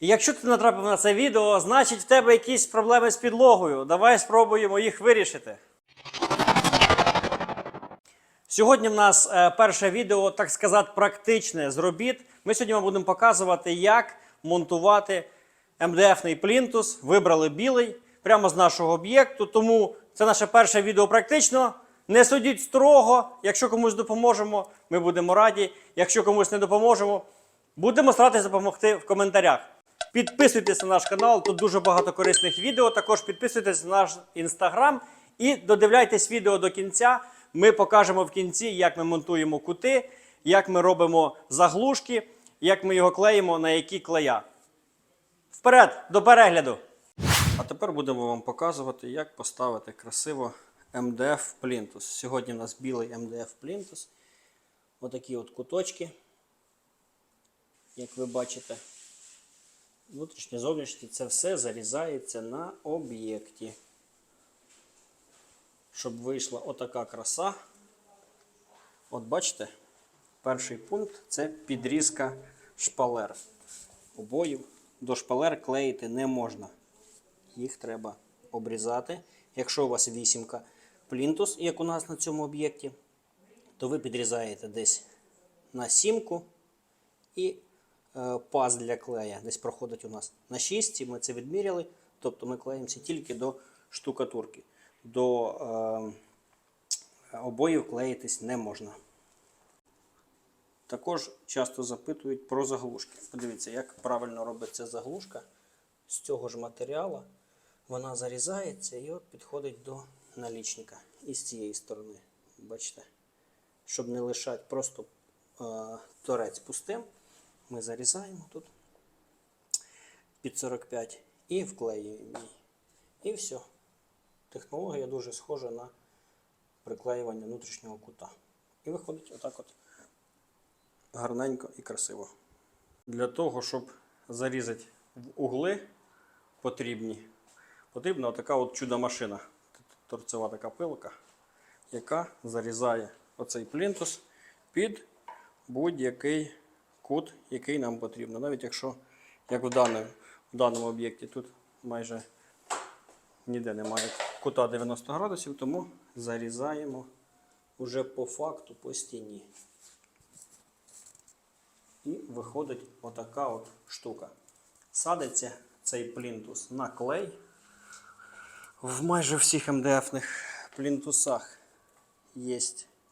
Якщо ти натрапив на це відео, значить в тебе якісь проблеми з підлогою. Давай спробуємо їх вирішити. Сьогодні в нас е, перше відео, так сказати, практичне з робіт. Ми сьогодні вам будемо показувати, як монтувати МДФний плінтус. Вибрали білий прямо з нашого об'єкту. Тому це наше перше відео практично. Не судіть строго. Якщо комусь допоможемо, ми будемо раді. Якщо комусь не допоможемо, будемо старатися допомогти в коментарях. Підписуйтесь на наш канал, тут дуже багато корисних відео. Також підписуйтесь на наш інстаграм і додивляйтесь відео до кінця. Ми покажемо в кінці, як ми монтуємо кути, як ми робимо заглушки, як ми його клеїмо на які клея. Вперед, до перегляду! А тепер будемо вам показувати, як поставити красиво МДФ плінтус. Сьогодні у нас білий МДФ плінтус. Отакі от куточки, як ви бачите. Внутрішнє, зовнішнє, це все зарізається на об'єкті. Щоб вийшла отака краса. От бачите, перший пункт це підрізка шпалер. Обоїв до шпалер клеїти не можна. Їх треба обрізати. Якщо у вас вісімка плінтус, як у нас на цьому об'єкті, то ви підрізаєте десь на сімку і паз для клея десь проходить у нас на 6, ми це відміряли. Тобто ми клеїмося тільки до штукатурки. До е, обоїв клеїтись не можна. Також часто запитують про заглушки. Подивіться, як правильно робиться заглушка з цього ж матеріалу. Вона зарізається і от підходить до налічника. І з цієї сторони. Бачите? Щоб не лишати просто е, торець пустим, ми зарізаємо тут під 45 і вклеюємо її. І все. Технологія дуже схожа на приклеювання внутрішнього кута. І виходить отак от гарненько і красиво. Для того, щоб зарізати в угли потрібні, потрібна така от чудо-машина. Торцева така пилка, яка зарізає оцей плінтус під будь-який кут, який нам потрібно. Навіть якщо, як в даному, в даному об'єкті, тут майже ніде немає кута 90 градусів, тому зарізаємо уже по факту по стіні. І виходить отака от штука. Садиться цей плінтус на клей. В майже всіх МДФних плінтусах є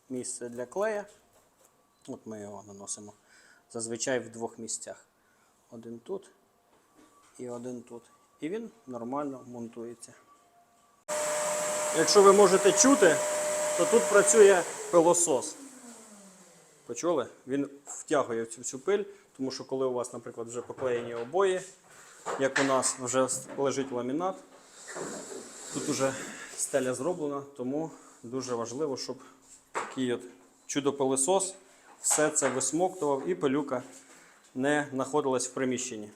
місце для клея. От ми його наносимо зазвичай в двох місцях. Один тут і один тут. І він нормально монтується. Якщо ви можете чути, то тут працює пилосос. Почули? Він втягує цю всю пиль, тому що коли у вас, наприклад, вже поклеєні обої, як у нас вже лежить ламінат, тут вже стеля зроблена, тому дуже важливо, щоб такий от чудо-пилосос все це висмоктував і пилюка не знаходилась в приміщенні.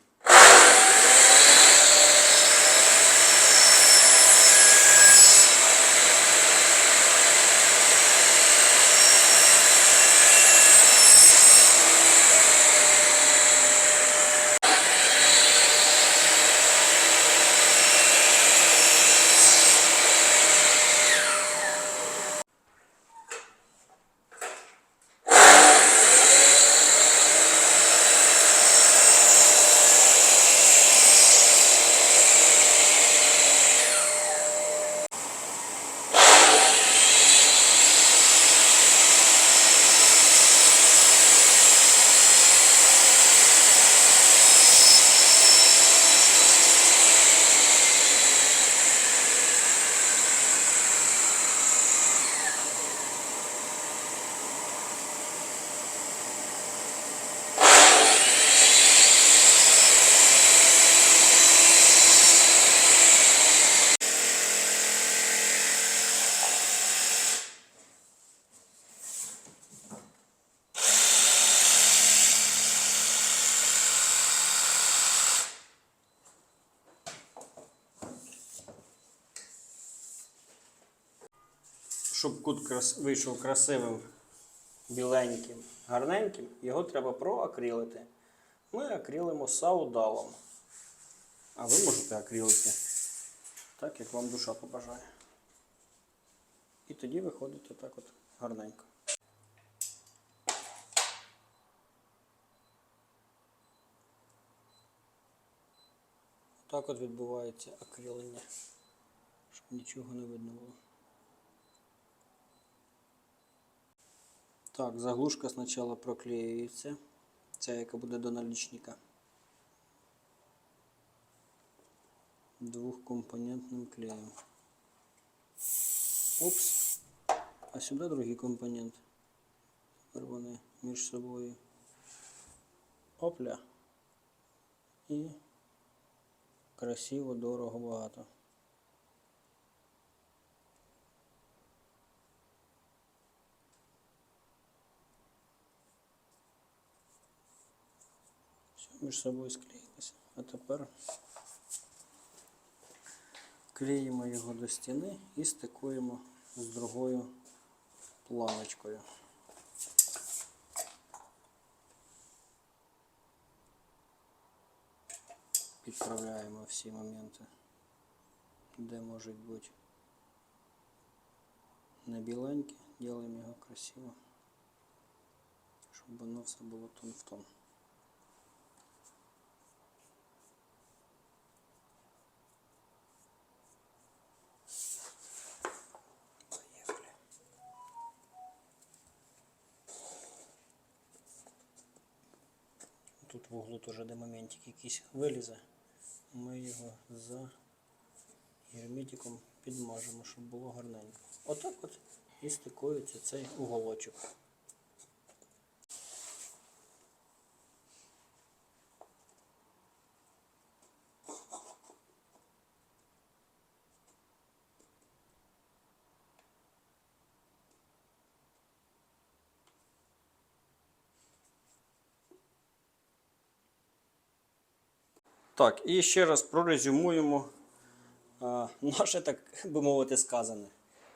Щоб кут крас... вийшов красивим, біленьким, гарненьким, його треба проакрилити. Ми акрилимо саудалом. А ви можете акрилити так, як вам душа побажає. І тоді виходить отак от гарненько. Так от відбувається акрилення, щоб нічого не видно було. Так, заглушка спочатку проклеюється. Ця, яка буде до налічника. Двухкомпонентним клеєм. Опс. А сюди другий компонент. Тепер вони між собою. Опля. І красиво, дорого, багато. Між собою склеїлося. А тепер клеїмо його до стіни і стикуємо з другою планочкою. Підправляємо всі моменти, де можуть бути не біленькі, робимо його красиво, щоб воно все було тон в тон. Тут в углу теж де моментик якийсь вилізе. Ми його за герметиком підмажемо, щоб було гарненько. Отак от і стикується цей уголочок. Так, і ще раз прорезюмуємо а, наше, так би мовити, сказане.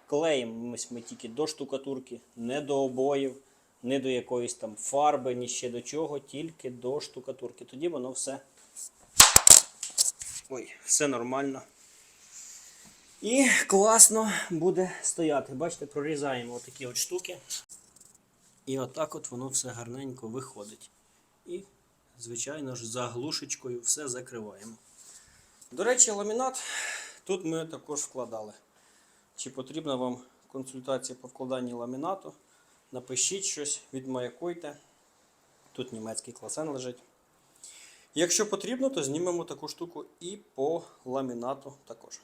Клеїмось ми тільки до штукатурки, не до обоїв, не до якоїсь там фарби, ні ще до чого, тільки до штукатурки. Тоді воно все. Ой, все нормально. І класно буде стояти. Бачите, прорізаємо отакі от штуки. І отак от воно все гарненько виходить. І звичайно ж, заглушечкою все закриваємо. До речі, ламінат тут ми також вкладали. Чи потрібна вам консультація по вкладанні ламінату? Напишіть щось, відмаякуйте. Тут німецький класен лежить. Якщо потрібно, то знімемо таку штуку і по ламінату також.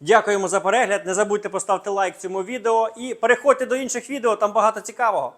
Дякуємо за перегляд. Не забудьте поставити лайк цьому відео і переходьте до інших відео, там багато цікавого.